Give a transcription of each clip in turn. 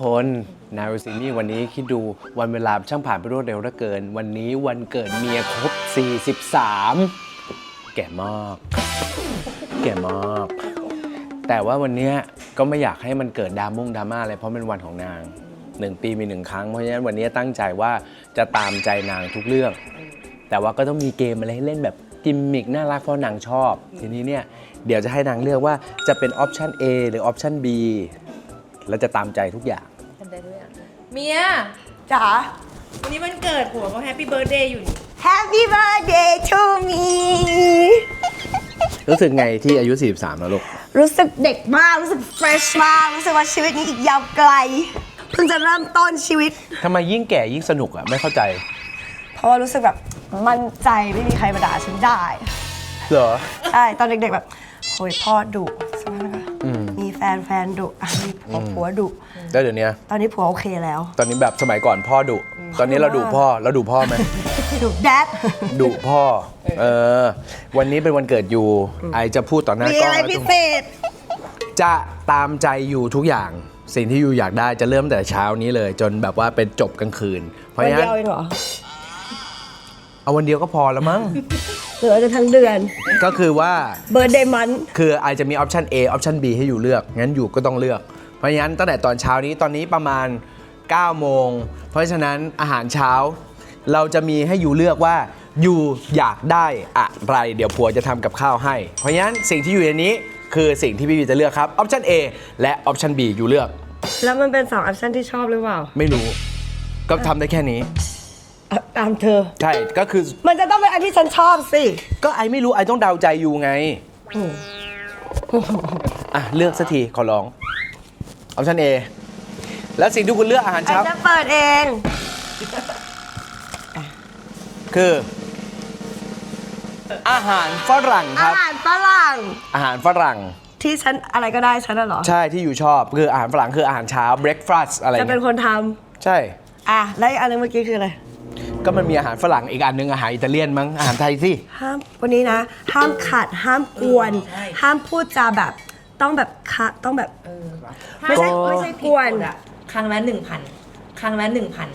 คนนาวิซินี่วันนี้คิดดูวันเวลาช่างผ่านไปรวดเร็วเหลือเกิน วันนี้วันเกิดเมียครบ 43 แก่มาก แก่มาก แต่ว่าวันเนี้ยก็ไม่อยากให้มันเกิดดรามุ่งดราม่าอะไรเพราะเป็นวันของนางหนึ่งปีมีหนึ่งครั้งเพราะฉะนั้นวันนี้ตั้งใจว่าจะตามใจนางทุกเรื่อง แต่ว่าก็ต้องมีเกมอะไรให้เล่นแบบกิมมิกน่ารักเพราะนางชอบ ทีนี้เนี่ยเดี๋ยวจะให้นางเลือกว่าจะเป็นออปชัน A หรือออปชัน B แล้วจะตามใจทุกอย่าง ทำได้ด้วยอะเมีย จ๋า วันนี้วันเกิดผัวก็แฮปปี้เบิร์ดเดย์อยู่นี่ Happy birthday to me รู้สึกไงที่อายุ 43 แล้วลูก รู้สึกเด็กมาก รู้สึก fresh มาก รู้สึกว่าชีวิตนี้อีกยาวไกล เพิ่งจะเริ่มต้นชีวิต ทำไมยิ่งแก่ยิ่งสนุกอะไม่เข้าใจ เพราะว่ารู้สึกแบบมั่นใจไม่มีใครมาด่าฉันได้ เหรอ ใช่ ตอนเด็กๆแบบโอ้ยพ่อดุ นแฟนดุอะมีผัวผัวดุแล้วเดี๋ยวนี้ตอนนี้ผัวโอเคแล้ว ตอนนี้แบบสมัยก่อนพ่อดุตอนนี้เราดุพ่อเราดุพ่อไหมดุแดดดุพ่อเออวันนี้เป็นวันเกิดอยู่ไอจะพูดต่อหน้ามีกล้องอะไรแล้วพิทุกเศษ จะตามใจอยู่ทุกอย่างสิ่งที่อยู่อยากได้จะเริ่มแต่เช้านี้เลย จนแบบว่าเป็นจบกลางคืน เพราะวันฉะนั้เดีนยวเองเหรอ เอาวันเดียวก็พอแล้วมั้ง หรือว่าจะทั้งเดือน ก็คือว่า เบิร์ดเดย์มัน คือไอจะมีออปชัน A ออปชัน B ให้อยู่เลือก งั้นอยู่ก็ต้องเลือก เพราะฉะนั้นตั้งแต่ตอนเช้านี้ตอนนี้ประมาณ 9 โมง เพราะฉะนั้นอาหารเช้า เราจะมีให้อยู่เลือกว่าอยู่อยากได้อะไรเดี๋ยวผัวจะทำกับข้าวให้ เพราะฉะนั้นสิ่งที่อยู่ในนี้คือสิ่งที่พี่บีจะเลือกครับออปชัน A และออปชัน B อยู่เลือก แล้วมันเป็นสองออปชั่นที่ชอบหรือเปล่า ไม่รู้ ก็ทำได้แค่นี้ อะตามเธอ ใช่ก็คือมันจะต้องเป็นอันที่ฉันชอบสิก็ไอไม่รู้ไอต้องเดาใจอยู่ไงอะเลือกสักทีขอร้องออปชัน A แล้วสิ่งที่คุณเลือกอาหารอันเช้าจะเปิดเอง คือ อาหารฝรั่งคอารับ หารฝรั่งอาหารฝรั่ง ที่ฉันอะไรก็ได้ฉันน่ะเหรอ ใช่ที่อยู่ชอบคืออาหารฝรั่งคืออาหารเช้า breakfast อะไรจะเป็นเงี้ยคนทใช่ำอะ แล้วอีกอันนึงเมื่อกี้คืออะไร ก็มันมีอาหารฝรั่งอีกอันนึงอาหารอิตาเลียนมั้งอาหารไทยสิ ห้ามวันนี้นะ ห้ามขัดห้ามกวน ห้ามพูดจาแบบต้องแบบคะต้องแบบ ไม่ใช่ก็ไม่ใช่กวนอะครั้งละหนึ่งพันครั้งละหนึ่งพัน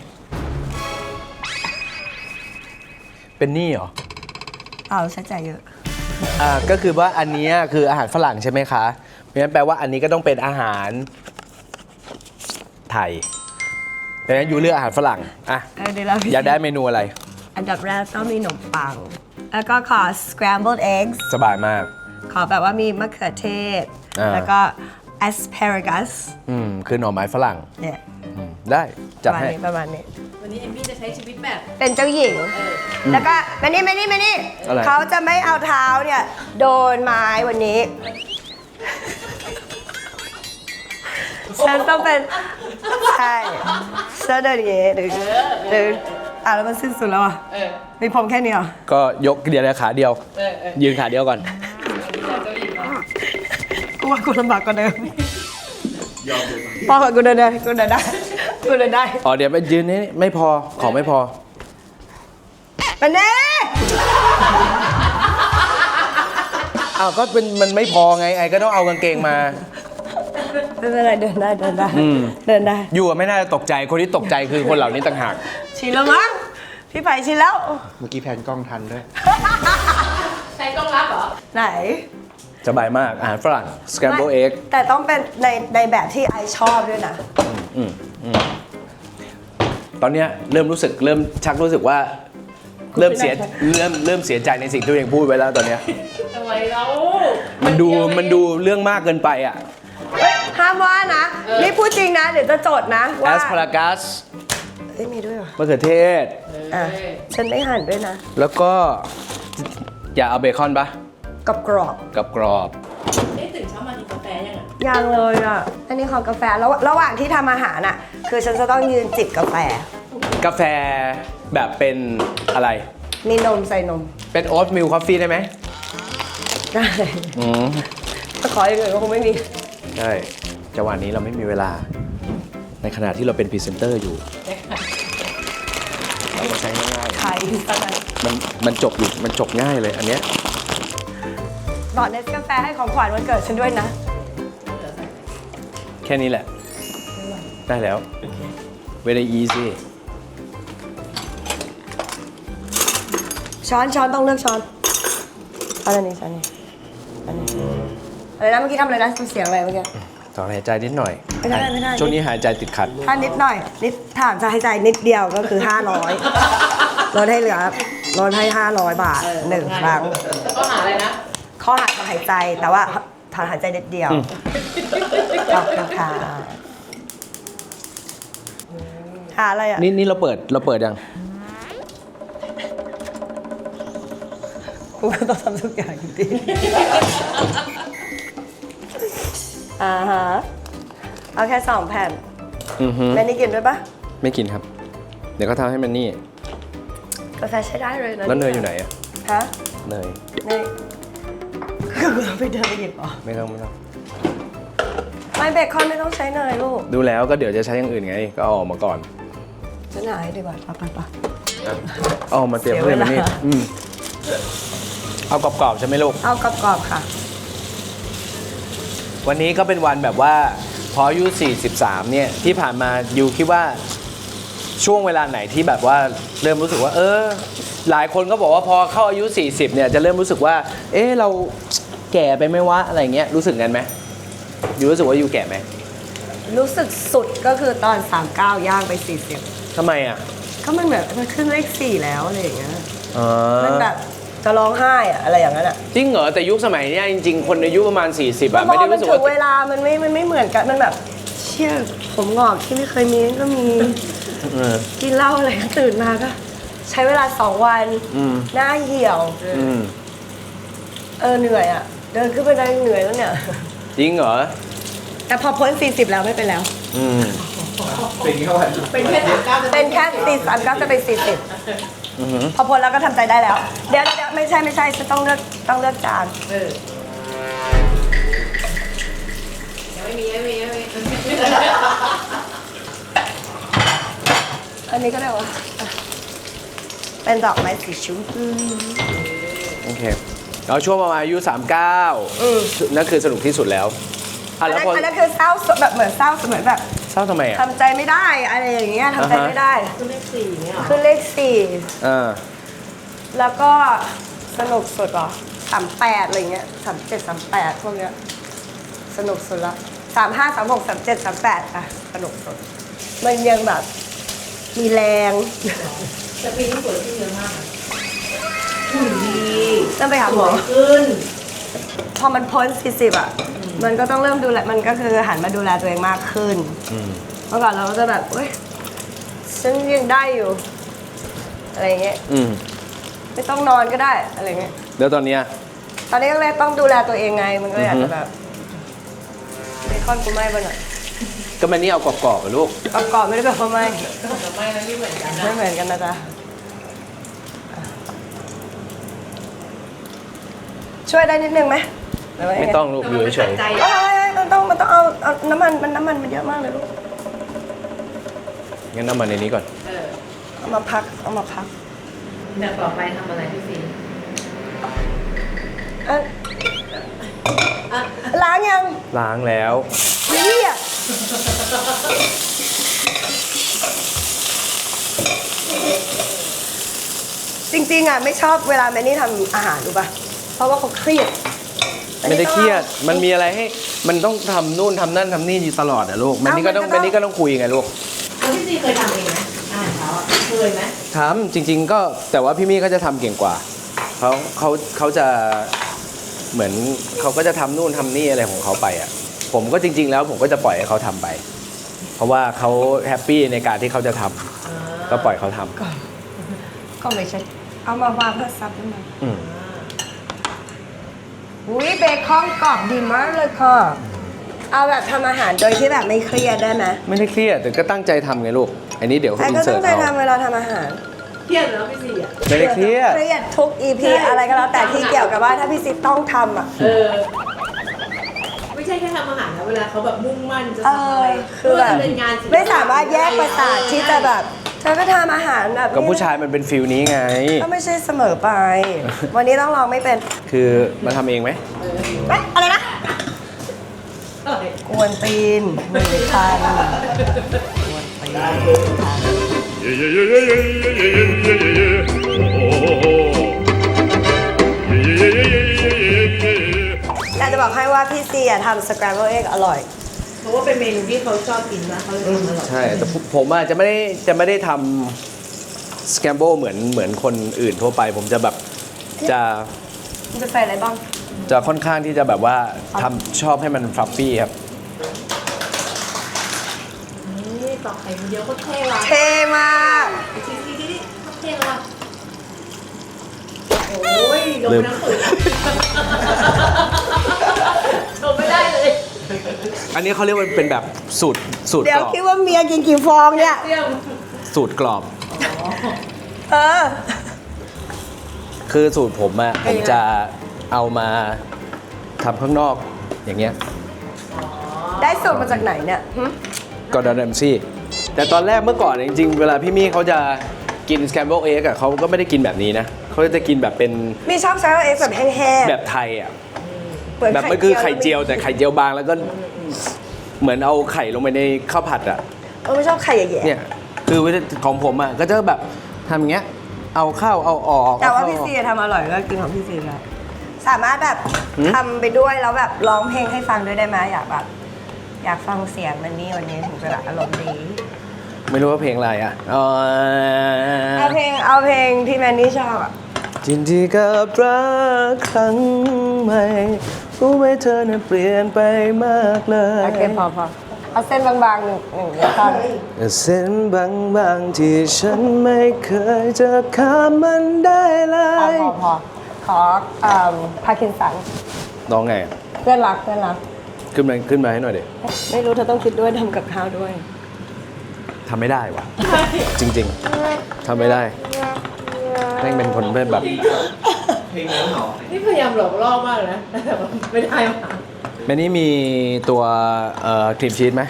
เป็นหนี่เหรอเอาใช้จ่ายเยอะ อ่าก็คือว่าอันเนี้ยคืออาหารฝรั่งใช่ไหมคะเพราะฉะนั้นแปลว่าอันนี้ก็ต้องเป็นอาหารไทย ดังนั้นอยู่เลือกอาหารฝรั่งอะเออเดี๋ยวเราอยากได้เมนูอะไร อันดับแรกต้องมีขนมปัง แล้วก็ขอ scrambled eggs สบายมาก ขอแบบว่ามีมะเขือเทศ อ่า แล้วก็ asparagus อืมคือหน่อไม้ฝรั่งเนี่ยอืมได้ปจัดระมาณให้นี้ประมาณนี้ วันนี้เอมมี่จะใช้ชีวิตแบบ เป็นเจ้าหญิง แล้วก็มานี่มานี่มานี่ อะไร เขาจะไม่เอาเท้าเนี่ย โดนไม้วันนี้ ฉันต้องเป็น ใช่ฉันเดินอย่างงี้ดึงดึงอะแล้วมันสิ้นสุดแล้วอะมีผมแค่นี้เหรอก็ยกเดียวเลยขาเดียวยืนขาเดียวก่อน กูว่ากูลำบากกว่าเดิมพอกับกูเดินได้กูเดินได้กูเดินได้อ๋อเดี๋ยวไปยืนนี่ไม่พอของไม่พอมาเน่อ้าวก็เป็นมันไม่พอไงไอ้ก็ต้องเอากางเกงมา ไม่เป็นไรเดินได้เดินได้อืม เดินได้ อยู่อะไม่น่าจะตกใจคนที่ตกใจคือคนเหล่านี้ต่างหากชินแล้วมั้งพี่ไผ่ชินแล้ว เมื่อกี้แพนกล้องทันด้วยใช้กล้องรับเหรอ ไหนสบายมากอาหารฝรั่ง scramble egg แต่ต้องเป็นในในแบบที่ไอชอบด้วยนะ อืมอืมตอนเนี้ยเริ่มรู้สึกเริ่มชักรู้สึกว่า เริ่มเสียเริ่มเริ่มเสียใจในสิ่งที่ตัวเองพูดไว้แล้วตอนเนี้ย ทำไมเรา มันดูมันดูเรื่องมากเกินไปอะ เฮ้ยห้ามว่านะ นี่พูดจริงนะ เดี๋ยวจะจดนะว่า asparagus เอ้ยมีด้วยเหรอมะเขือเทศ อะฉันไม่หั่นด้วยนะแล้วก็ อย่าเอาเบคอนปะกับกรอบกับกรอบ เอ๊ะตื่นเช้ามากินกาแฟยังอะยังเลยอะ อันนี้ขอกาแฟแล้วระหว่างที่ทำอาหารอะ คือฉันจะต้องยืนจิบกาแฟ กาแฟแบบเป็นอะไร มีนมใส่นมเป็นโอ๊ตมิลคอฟฟี่ได้ไหมได้ อืมจะขออย่างอื่นก็คงไม่มี ใช่จังหวะนี้เราไม่มีเวลา ในขณะที่เราเป็นพรีเซนเตอร์อยู่เราก็ใช้ง่ายใครอะไรๆมันมันจบอยู่มันจบง่ายเลยอันเนี้ยบอกเนสกาแฟให้ของขวัญวันเกิดฉันด้วยนะ แค่นี้แหละไปได้แล้ว very easy ช้อนช้อนต้องเลือกช้อนช้อนอันนี้ช้อนนี้อันนี้ อะไรนะเมื่อกี้ทำอะไรนะเสียงอะไรเมื่อกี้ ถอนหายใจนิดหน่อยไม่ได้ไม่ได้ ช่วงนี้หายใจติดขัด ถ้านิดหน่อย นิดถามจะให้ใจายนิดเดียวก็คือ 500ลดให้เหลือลดให้ 500 บาทหนึ่งครั้งแล้วก็หาอะไรนะ ข้อหาถอนหายใจแต่ว่าถอนหายใจนิดเดียวอืมขอบคุณค่ะหาอะไรอะ นี่นี่เราเปิดเราเปิดยัง กูก็ต้องทำทุกอย่างจริงๆ อ่าฮะเอาแค่สองแผ่นอือฮึแม่นี่กินด้วยปะไม่กินครับ เดี๋ยวก็ทำให้มันนี่ กาแฟใช้ได้เลยนะแล้วเนยอยู่ไหนอะฮะเนย เนยคือกูต้องไปเดินไปหยิบเหรอไม่ต้องไม่ต้อง ไม่เบคอนไม่ต้องใช้เนยลูกดูแล้วก็เดี๋ยวจะใช้อย่างอื่นไง ก็เอาออกมาก่อนฉันหายดีกว่าไปไปไปอะเอาออกมาเตรียมเสียเพื่อนมานี่เวลา อืมเอากรอบๆใช่ไหมลูก เอากรอบๆค่ะ วันนี้ก็เป็นวันแบบว่าพออายุ43 เนี่ยที่ผ่านมายูคิดว่าช่วงเวลาไหนที่แบบว่าเริ่มรู้สึกว่า เออ หลายคนก็บอกว่าพอเข้าอายุ 40 เนี่ยจะเริ่มรู้สึกว่า เออเราแก่ไปไหมวะอะไรเงี้ยรู้สึกงั้นไหมยูรู้สึกว่ายูแก่ไหมรู้สึกสุดก็คือตอน 39 ย่างไป 40ทำไมอะก็มันแบบมันขึ้นเลข4แล้วอะไรอย่างเงี้ยอ๋อมันแบบ จะร้องไห้อะอะไรอย่างนั้นอะจริงเหรอแต่ยุคสมัยเนี้ยจริง ๆ คนอายุประมาณ 40พอะอไม่ได้มันรู้สึกถึว่างเวลามันไม่มันไม่เหมือนกันมันแบบ เชี่ยผมงอกที่ไม่เคยมีก็มีเออ กินเหล้าอะไรก็ตื่นมาก็ใช้เวลาสองวันอืม หน้าเหี่ยว อืมเออเหนื่อยอะเดินขึ้นไปได้เหนื่อยแล้วเนี่ย จริงเหรอแต่พอพ้น 40 แล้วไม่เป็นแล้ว อืมเป็นแค่สามเก้าจะเป็นแค่สี่สามก็จะเป็นสี่สิบอือหือ พอพ้นแล้วก็ทำใจได้แล้ว เดี๋ยวเดี๋ยวไม่ใช่ไม่ใช่ฉันต้องเลือกต้องเลือกจานเออยังไม่มียังไม่มียังไม่มีอันนี้ก็ได้วะอะเป็นดอกไม้สีชมพูโอเคเราช่วงประมาณอายุ 39 อืม นั่นคือสนุกที่สุดแล้วอะอันแล้วนั้นพอ อันนั้นคือเศร้าแบบเหมือนเศร้าเหมือนแบบ เศร้าทำไมอะ ทำใจไม่ได้อะไรอย่างเงี้ยทำใจอ่าฮะ ไม่ได้ คือเลขสี่เนี่ยเหรอขึ้นเลขสี่อ่าแล้วก็สนุกสุดเหรอสามแปดอะไรเงี้ยสามเจ็ดสามแปดพวกเนี้ยสนุกสุดละสามห้าสามหกสามเจ็ดสามแปดอะสนุกสุด มันยังแบบมีแรง แต่ปีนี้สวยขึ้นเยอะมากอะหุ่นดีต้องไปหาสหมวอยขึ้น พอมันพ้น 40 อะ มันก็ต้องเริ่มดูแล มันก็คือหันมาดูแลตัวเองมากขึ้น อืม เมื่อก่อนเราก็จะแบบเว้ย ฉันยังได้อยู่ อะไรเงี้ย อืม ไม่ต้องนอนก็ได้ อะไรเงี้ย แล้วตอนเนี้ย ตอนนี้ก็เลยต้องดูแลตัวเองไง มันก็เลยอาจอือจะฮึแบบเบคอนกูไหม้ไปหน่อยก็มันนี่เอากรอบๆอะลูก ประกอบไม่ได้แบบว่าไหม้แต่ไม่นะไม่เหมือนกันนะไม่เหมือนกันนะจ๊ะ ช่วยได้นิดนึงไหมหรืว่ายั ไม่งงต้องลูกอยู่เฉยใจเอ้ยมันต้องมันต้องเอาเอาน้ำมันมันน้ำมันมันเยอะมากเลยลูกๆงั้นเอามาในนี้ก่อน เออเอามาพักเอามาพักแต่ต่อไปทำอะไรพี่ซีอะอะล้างยังล้างแล้วเฮียจริงๆอะไม่ชอบเวลาแมนนี่ทำอาหารรู้ป่ะ เพราะว่าเขาเครียด ไม่ได้เครียด มันมีอะไรให้มันต้องทำนู่นทำนั่นทำนี่อยู่ตลอดอะลูกมันนี่ก็ต้องมันนี่ก็ต้องคุยไงลูกแล้วพี่ซีเคยทำเองไหมอาหารเช้าอะเคยไหมทำจริง ๆ ก็แต่ว่าพี่มี่ก็จะทำเก่งกว่าเขาเขาเขาจะเหมือนเขาก็จะทำนู่นทำนี่อะไรของเขาไปอะผมก็จริง ๆ แล้วผมก็จะปล่อยให้เขาทำไป เพราะว่าเขาแฮปปี้ในการที่เขาจะทำก็ปล่อยเขาทำก็ไม่ใช่เอามาวางเพื่อซับให้มันอืม อุ้ยเบคอนกรอบดีมากเลยค่ะ เอาแบบทำอาหารโดยที่แบบไม่เครียดได้ไหมไม่ได้เครียดแต่ก็ตั้งใจทำไงลูก อันนี้เดี๋ยวไอ้อินก็เสิต้อร์งตใจเอาทำเวลาทำอาหารเครียดแล้วพี่ซีอะ ไม่ได้เครียด เครียดทุก EP อะไรก็แล้วแต่ที่เกี่ยวกับว่าถ้าพี่ซิปต้องทำอะ เออ ไม่ใช่แค่ทำอาหารนะเวลาเขาแบบมุ่งมั่นจะเอทำอะไรอคือแบบไม่ว่าจะเป็นงานศิลปะไม่สามารถแยกประสาทที่จะแบบ เธอก็ทำอาหารแบบก็ผู้ชายมันเป็นฟิลนี้ไง ก็ไม่ใช่เสมอไป วันนี้ต้องลองไม่เป็น คือมาทำเองไหมเอ๊ะอะไรนะเออกูกวนตีนหนึ่งพันกวนตีนหนึ่งพัน Yeah, yeah, yeah, yeah, yeah, yeah, yeah, yeah, yeah, yeah. Oh, oh, oh. Yeah, yeah, yeah, yeah, yeah, yeah, yeah, yeah. อยากจะบอกให้ว่าพี่ซีอะทำ scramble egg อร่อย เพราะว่าเป็นเมนูที่เขาชอบกินนะเขาเลยทำอร่อยใช่แต่ผมผมอาจจะไม่ได้จะไม่ได้ทำสแกมโบเหมือนเหมือนคนอื่นทั่วไป ผมจะแบบจะมันจะใส่อะไรบ้าง จะค่อนข้างที่จะแบบว่าทำชอบให้มันฟลัฟฟี่ครับ นี่ตอกไข่คนเดียวก็เท่ว่ะเท่มากทีทีทีก็เท่ว่ะโอ้ยลงไปน้ำตุ๋ย อันนี้เขาเรียกว่าเป็นแบบสูตรสูตรเดี๋กยวรอบคิดว่าเมียกินกี่ฟองเนี่ย เรื่องสูตรกรอบ เออ คือสูตรผมอะเป็ผนมยังไง จะเอามาทำข้างนอกอย่างเงี้ยได้สูตรมาจากไหนเนี่ยหึกอร์ดอนแรมซี่แต่ตอนแรกเมื่อก่อนเนี่ยจริงๆ เวลาพี่มี่เขาจะกินสแคมเบิลเอ็กอะเขาก็ไม่ได้กินแบบนี้นะเขาจะกินแบบเป็น มีชอบ scramble egg แบบแห้งๆแบบไทยอะ เหมือนแบบมันคือไข่เจียวแต่ไข่เจียวบางแล้วก็เหมือนเอาไข่ลงไปในข้าวผัดอะเออไม่ชอบไข่แย่เนี่ยคือวิธีของผมอะก็จะแบบทำอย่างเงี้ย เอาเข้าเอาออกๆแต่ว่าเอพี่เข้ซีทำอร่อยก็กินของพี่ซีแล้วสามารถแบบหืมทำไปด้วยแล้วแบบร้องเพลงให้ฟังด้วยได้ไหมอยากแบบ อยากฟังเสียงมันนี่วันนี้ถึงจะแบบอารมณ์ดีไม่รู้ว่าเพลงอะไรอะเอเอาเพลงเอาเพลงที่แมนนี่ชอบอะ จินดีกับรักครั้งใหม่ รู้ไหมเธอน่ะเปลี่ยนไปมากเลยโอเคพอพอเอาเส้นบางๆหนึ่งหนึ่งเดียวท่อนเส้นบางๆที่ฉันไม่เคยจะข้ามมันได้เลพอย พอพอขอเอ่อพาคินสันน้องไงเพื่อนรักเพื่อนรัก ขึ้นมาขึ้นมาให้หน่อยเด็ไม่รู้เธอต้องคิดด้วยทำกับข้าวด้วย ทำไม่ได้วะจริง ๆทำไม่ได้ แม่งเป็นคนแบบ นี่พยายามหลอกล่อมากเลยนะแต่ว่าไม่ได้ว่ะแม่นี่มีตัวเอ่อครีมชีสไหม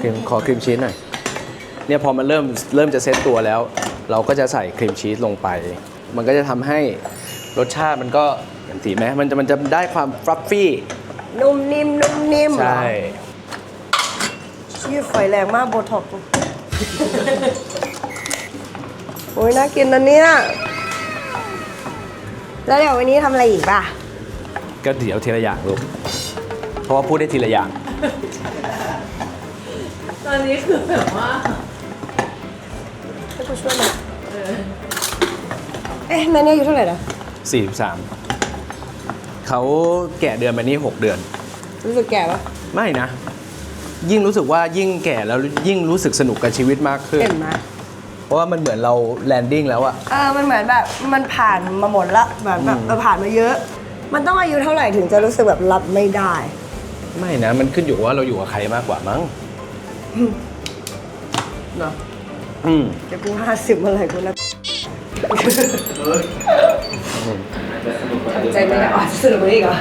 ครีมขอครีมชีสหน่อยเนี่ยพอมันเริ่มเริ่มจะเซตตัวแล้ว เราก็จะใส่ครีมชีสลงไป มันก็จะทำให้รสชาติมันก็เห็นสีไหมมันจะมันจะได้ความฟรัฟฟี่นุ่มนิ่มนุ่มนิ่มเหรอใช่ชื่อไฟแรงมากโบท็อกซ์โอ้ยน่ากินนะเนี่ย แล้วเดี๋ยววันนี้ทำอะไรอีกป่ะ ก็เดี๋ยวทีละอย่างลูก เพราะว่าพูดได้ทีละอย่าง ตอนนี้คือแบบว่าให้กูช่วยหน่อยเอ๊ะแม่เนี่ยอายู่เท่าไหร่นะ43 เขาแก่เดือนมานี่ 6 เดือน รู้สึกแก่ปะไม่นะ ยิ่งรู้สึกว่ายิ่งแก่แล้วยิ่งรู้สึกสนุกกับชีวิตมากขึ้น เห็นไหม เพราะว่ามันเหมือนเราแลนดิ้งแล้วอะเออมันเหมือนแบบมันผ่านมาหมดละเหมือนแบบเออผ่านมาเยอะ มันต้องอายุเท่าไหร่ถึงจะรู้สึกแบบรับไม่ได้ ไม่นะ มันขึ้นอยู่กับว่าเราอยู่กับใครมากกว่ามั้งเนาะอืมเดี๋ยวกูห้าสิบเมื่อไหร่กูนะใจไม่ได้อ๋อสนุกกว่านี้อีกเหรอ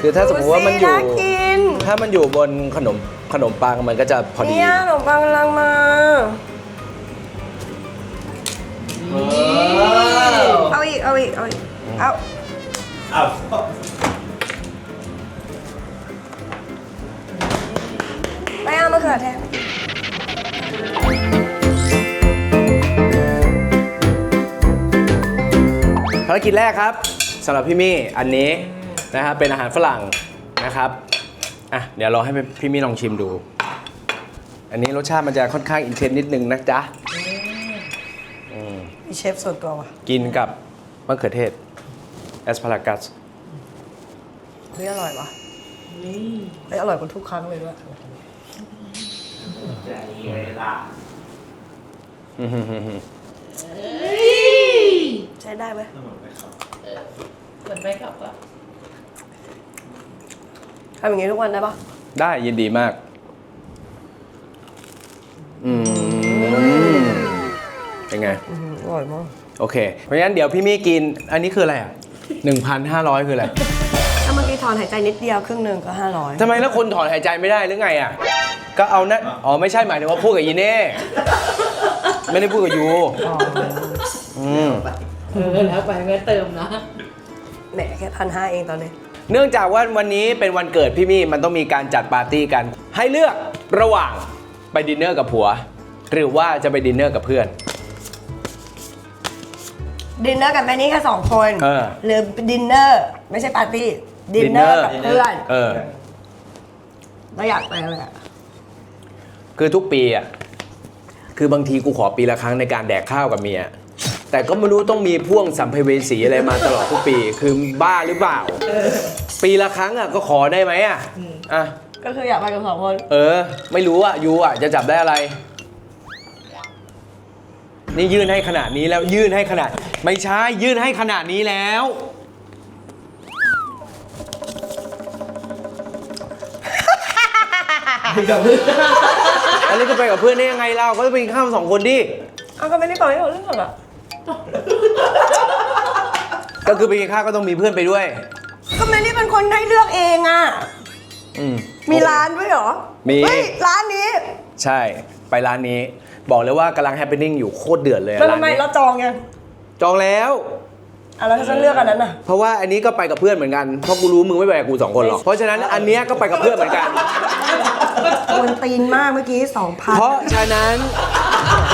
คือถ้าสมมติว่ามันอยู่ดูสิน่กินถ้ามันอยู่บนขนม ขนมปังมันก็จะพอดี เนี่ยขนมปังกำลังมาเอาอีกเอาอีกเอาอีกเอาไม่เอามะเขือเทศภารกิจแรกครับสำหรับพี่มี่อันนี้นะครับเป็นอาหารฝรั่งนะครับ อะเดี๋ยวเราให้พี่มี่ลองชิมดู อันนี้รสชาติมันจะค่อนข้างอินเทนนิดนึงนะจ๊ะมีเชฟส่วนตัวว่ะกินกับมะเขือเทศแอสพารากัสเฮ้ยอร่อยว่ะเฮ้ยอร่อยกว่าทุกครั้งเลยด้วยใช้ได้ไหมเหมือนไปกลับว่า ทำอย่างนี้ทุกวันได้ปะได้ยินดีมาก อืมเป็นไง อร่อยมากโอเค เพราะฉะนั้นเดี๋ยวพี่มี่กิน อันนี้คืออะไรอะ1,500 คืออะไร ถ้าเมื่อกี้ถอนหายใจนิดเดียวครึ่งหนึ่งก็ห้าร้อยทำไมแล้วคนถอนหายใจไม่ได้หรือไงอะ ก็เอานะ อ๋อไม่ใช่หมายถึงว่าพูดกับยีเน่ ไม่ได้พูดกับยูอืม เออแล้วไปก็เติมนะ แหมแค่พันห้าเองตอนนี้ เนื่องจากว่าวันนี้เป็นวันเกิดพี่มี่มันต้องมีการจัดปาร์ตี้กัน ให้เลือกระหว่างไปดินเนอร์กับผัว หรือว่าจะไปดินเนอร์กับเพื่อน ดินเนอร์กับแม่นี่แค่สองคนเออ หรือดินเนอร์ไม่ใช่ปาร์ตี้ดินเนอร์กับเพื่อนเออ เราอยากไปเลยอะคือทุกปีอะ คือบางทีกูขอปีละครั้งในการแดกข้าวกับเมีย แต่ก็ไม่รู้ต้องมีพ่วงสัมภเวสีอะไรมาตลอดทุกปี คือบ้าหรือเปล่า ปีละครั้งอะก็ขอได้ไหมอะอะ ก็คืออยากไปกับสองคน เออ ไม่รู้อะยูอะจะจับได้อะไร นี่ยื่นให้ขนาดนี้แล้วยื่นให้ขนาด ไม่ใช่ยื่นให้ขนาดนี้แล้วอันนี้ก็ไปกับเพื่อนได้ยังไงเราก็จะไปกินข้าวสองคนดิ เอาก็ไม่ได้บอกให้เราเรื่องอะ ก็คือไปกินข้าวก็ต้องมีเพื่อนไปด้วย ก็ไม่ได้เป็นคนให้เลือกเองอะอืม มีร้านด้วยเหรอมี เฮ้ยร้านนี้ใช่ไปร้านนี้ บอกเลยว่ากำลังแฮปปี้นิ่งอยู่โคตรเดือดเลยอะแล้วร้านทำไมนี้เราจองยังจองแล้ว อะแล้วถ้าฉันเลือกอันนั้นอะ เพราะว่าอันนี้ก็ไปกับเพื่อนเหมือนกันเพราะกูรู้มึงไม่ไปกับกูสองคนหรอกเพราะฉะนั้นอันเนี้ยก็ไปกับเพื่อนเหมือนกัน กวนตีนมากเมื่อกี้สองพันเพราะฉะนั้น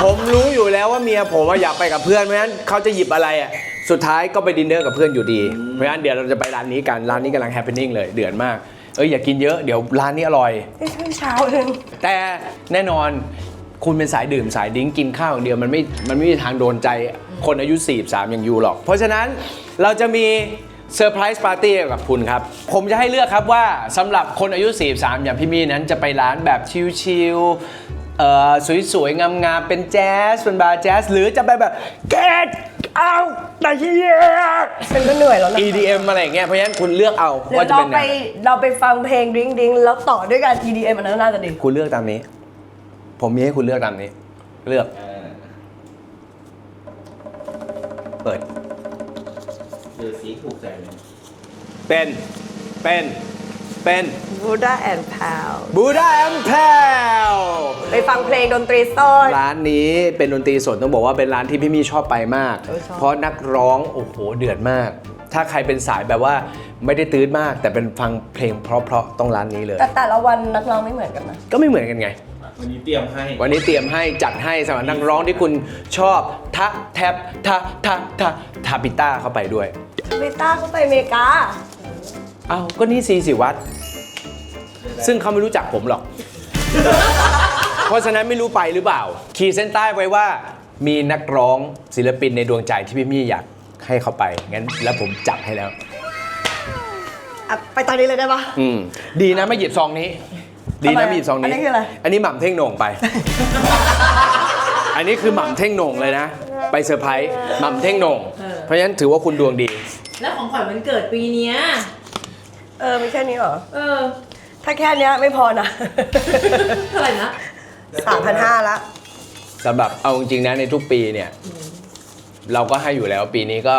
ผมรู้อยู่แล้วว่าเมียผมอะอยากไปกับเพื่อนเพราะฉะนั้นเขาจะหยิบอะไรอะสุดท้ายก็ไปดินเนอร์กับเพื่อนอยู่ดี เพราะฉะนั้นเดี๋ยวเราจะไปร้านนี้กันร้านนี้กำลังแฮปปี้นิ่งเลยเดือดมากเอ้ยอย่ากินเยอะเดี๋ยวร้านนี้อร่อยไม่ใช่เช้าเองแต่แน่นอนคุณเป็นสายดื่มสายดิ้งกินข้าวอย่างเดียวมันไม่มันไม่มีทางโดนใจคนอายุ 43 อย่างยูหรอก เพราะฉะนั้นเราจะมีเซอร์ไพรส์ปาร์ตี้กับคุณครับ ผมจะให้เลือกครับว่าสำหรับคนอายุ 43 อย่างพี่มี่นั้นจะไปร้านแบบชิลๆ เอ่อสวยๆ งามๆ เป็นแจ๊สเป็นบาร์แจ๊สหรือจะไปแบบ get out the here ฉันก็เหนื่อยแล้วนะ EDM อะไรอย่างเงี้ยเพราะฉะนั้นคุณเลือกเอาเดี๋ยวว่าจะเราเป็นไปไงเราไปฟังเพลงดิ้งดิ้งแล้วต่อด้วยกัน EDM อันนั้นน่าจะดี คุณเลือกตามนี้ ผมมีให้คุณเลือกตามนี้ เลือก เปิดเลือสีถูกใจเลยเป็น เป็น เป็น Buddha and Pal บูดาแอมแพลไปฟังเพลงดนตรีสด ร้านนี้เป็นดนตรีสดต้องบอกว่าเป็นร้านที่พี่มี่ชอบไปมาก เออชอบ เพราะนักร้องโอ้โหเดือดมาก ถ้าใครเป็นสายแบบว่าไม่ได้ตื้นมาก แต่เป็นฟังเพลงเพราะๆต้องร้านนี้เลย แต่แต่ละวันนักร้องไม่เหมือนกันนะ ก็ไม่เหมือนกันไง วันนี้เตรียมให้ วันนี้เตรียมให้จัดให้สำหรับนักร้องที่คุณชอบทะแทบทะทะทะทาปิต้าเข้าไปด้วย เบต้าเขาไปอเมริกา อ้าวก็นี่ซีสิวัตรซึ่งเขาไม่รู้จักผมหรอก เพราะฉะนั้นไม่รู้ไปหรือเปล่า ขีดเส้นใต้ไว้ว่า มีนักร้องศิลปินในดวงใจที่พี่มี่อยากให้เขาไป งั้นแล้วผมจับให้แล้ว อะไปตอนนี้เลยได้ปะ อืม ดีนะไม่หยิบซองนี้ ดีนะไม่หยิบซองนี้ อันนี้คืออะไร อันนี้หม่ำเท่งโหน่งไป อันนี้คือหม่ำเท่งโหน่งเลยนะ ไปเซอร์ไพรส์หม่ำเท่งโหน่ง เพราะฉะนั้นถือว่าคุณดวงดี แล้วของขวัญวันเกิดปีเนี้ย เออไม่แค่นี้เหรอ เออถ้าแค่เนี้ยไม่พอนะ เท่าไหร่นะ สามพันห้าละ สำหรับเอาจริงๆนะในทุกปีเนี่ย เราก็ให้อยู่แล้วปีนี้ก็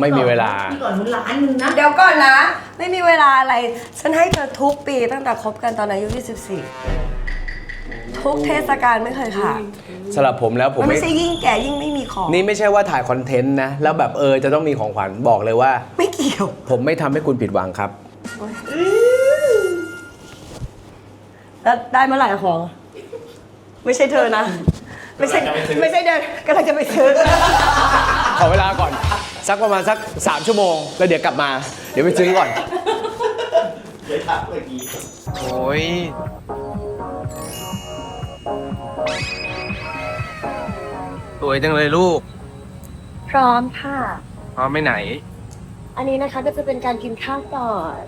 ไม่มีเวลา พี่ก่อนมันล้านหนึงนะ เดี๋ยวก่อนนะ ไม่มีเวลาอะไร ฉันให้เธอทุกปีตั้งแต่คบกันตอนอายุ 24 ทุกเทศกาลไม่เคยขาดสำหรับผมแล้วผมมันไม่ไม่ใช่ยิ่งแก่ยิ่งไม่มีของ นี่ไม่ใช่ว่าถ่ายคอนเทนต์นะ แล้วแบบเออจะต้องมีของขวัญบอกเลยว่า ไม่เกี่ยว ผมไม่ทำให้คุณผิดหวังครับ แล้วได้เมื่อไหร่อะของ ไม่ใช่เธอนะ ไม่ใช่ไม่ใช่เดินกำลังจะไปซื้อ ขอเวลาก่อน สักประมาณสัก 3 ชั่วโมง แล้วเดี๋ยวกลับมา เดี๋ยวไปซื้อก่อน เดี๋ยวถามเมื่อกี้โอ้ยสวยจังเลยลูก พร้อมค่ะ พร้อมไปไหน อันนี้นะคะก็จะเป็นการกินข้าวก่อน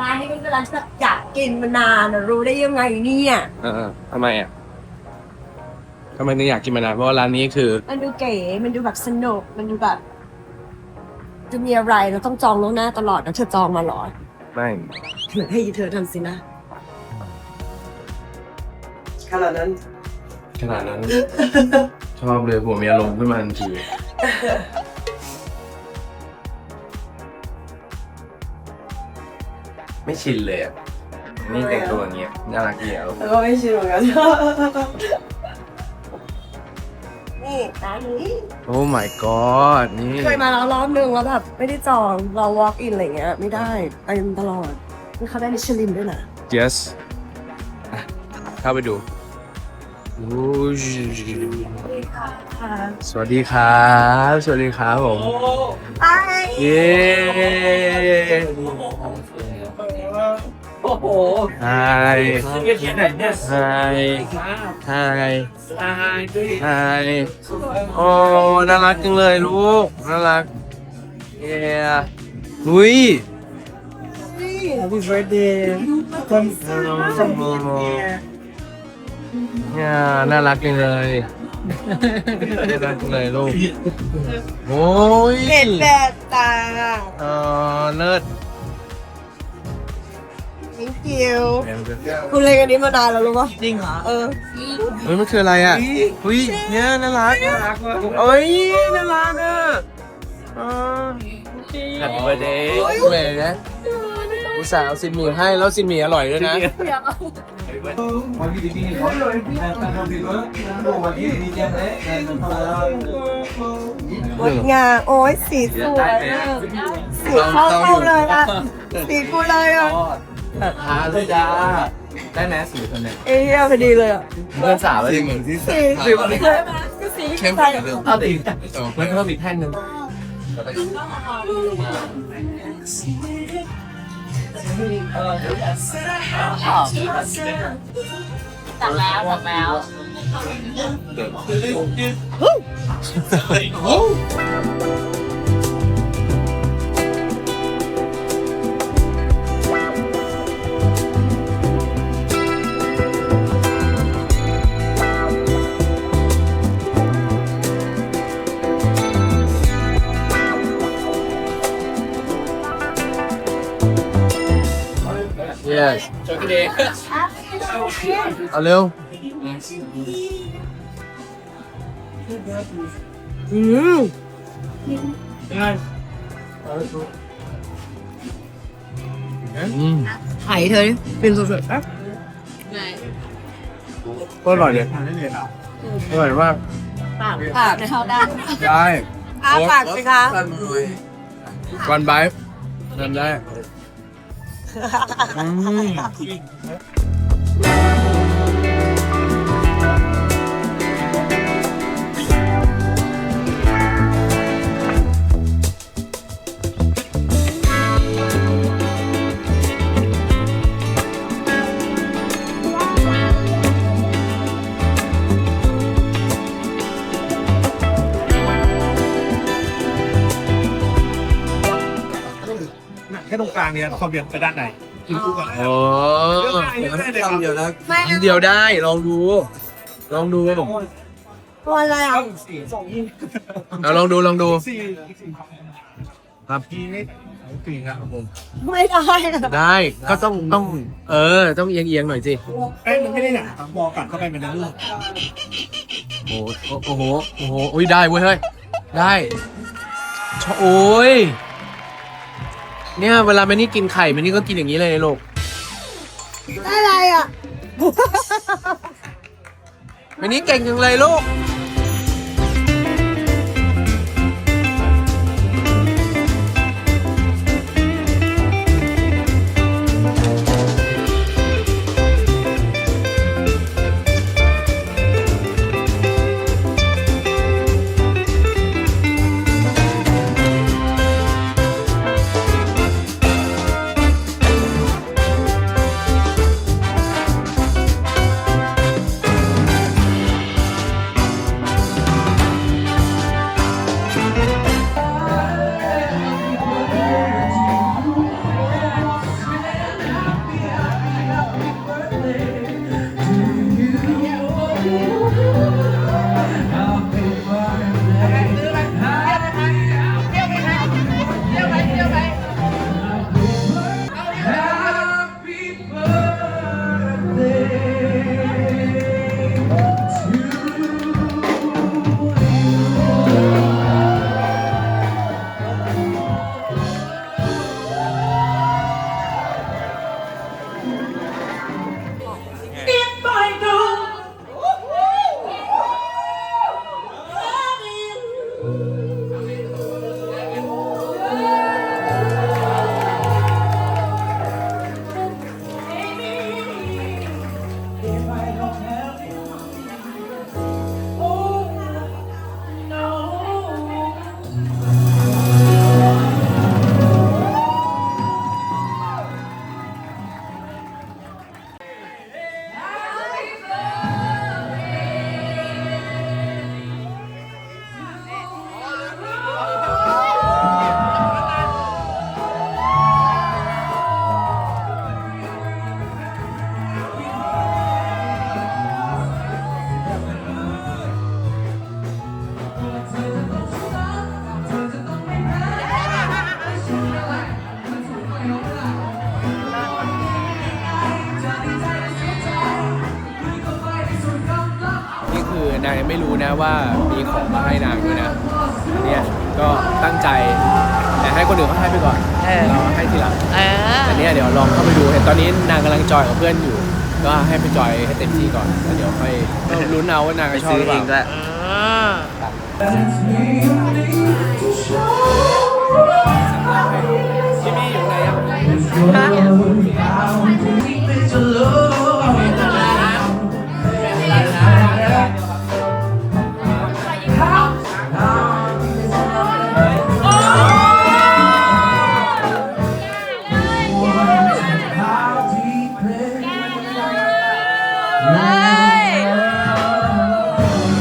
ร้านนี้เป็นร้านที่แบบอยากกินมานานอะรู้ได้ยังไงเนี่ยเออทำไมอะทำไมถึงอยากกินมานานเพราะว่าร้านนี้คือมันดูเก๋มันดูแบบสนุกมันดูแบบจะมีอะไรเราต้องจองล่วงหน้าตลอดแล้วเธอจองมาเหรอไม่เหมือนให้เธอทำสินะขนาดนั้น ขนาดนั้น ชอบเลยผมมีอารมณ์ขึ้นมาทันที ไม่ชินเลยอะ นี่แต่งตัวอย่างเงี้ยน่ารักดีอะแล้วก็ไม่ชินเหมือนกันนนี่ร้านนี้โอ้ my god นี่เคยมาแล้วรอบนึงแล้วแบบไม่ได้จองเรา walk in อะไรเงี้ยไม่ได้ไปตลอดนี่เขาได้มิชลินด้วยนะ yes อะเข้าไปดูโอ้ยสวัสดีครับ สวัสดีครับผมไอเย้ โอ้โหไฮเขียนไหนเนี่ยไฮไฮไฮโอ้น่ารักจังเลยลูก น่ารักเย้อุ้ย Happy birthday เนี่ยน่ารักจังเลยน่ารักจังเลยลูก โอ้ยเห็นแดดตา เออเลิศ thank you คุณเล่นกันนี้มานานแล้วรู้ปะจริงเหรอ เออ เฮ้ยมันคืออะไรอะอุ้ยเนี่ยน่ารักน่ารักเอ้ยน่ารักอะเออ Happy birthday แหมนะอุตส่าห์เอาซินหมี่ให้แล้วซินหมี่อร่อยด้วยนะ งดงามโอ้ยสีสวยอะสีเข้าเข้าเลยอะสีกูเลยอะ หาเลยจ้าได้ไหมสีคนเนี้ยเอ้ยพอดีเลยอะเพื่อนสาวเลยสีสีเลยก็สีใส่เอาตีเพื่อนเพิ่มอีกแท่งหนึ่งตักแล้วตักแล้ว yes เอาเร็วอืมอืมไข่เธอเป็นสุดๆอะก็อร่อยเลยอร่อยมากปากปากเขาได้ได้อ้าปากสิคะวันไบฟ์ทำได้ อื แค่ตรงกลางเนี่ยความเบียดไปด้านไหนกินคู่กันโอ้ทำเดียวนะไม่อันเดียวได้ลองดู ลองดูตัวอะไรอะสี่สองเอาลองดูลองดูสี่ครับทีนี่สี่ครับผมไม่ได้อะได้ก็ต้องต้อง เออ ต้องเอียงเอียงๆหน่อยสิแป้งมันไม่ได้หนาครับมองกัดเข้าไปเป็นเรื่องโอ้โหโอ้โหโอ้โหอุ้ยได้เว้ยเฮ้ยได้ชโอ้ย เนี่ยเวลาแมนี่กินไข่แมนี่ก็กินอย่างนี้เลยลูกอะไรอะ แมนี่เก่งจังเลยลูก ไม่รู้นะว่ามีของมาให้นางด้วยนะเนี่ยก็ตั้งใจแต่ให้คนอื่นเขาให้ไปก่อนเออ เราให้ทีหลังเออแต่เนี่ยเดี๋ยวลองเข้าไปดูเห็นตอนนี้นางกำลังจอยกับเพื่อนอยู่ ก็ให้ไปจอยให้เต็มที่ก่อนแล้วเดี๋ยวค่อยลุ้นเอาว่านางจะชอบหรือเปล่าจิมมี่อยู่ไหนยัง Happy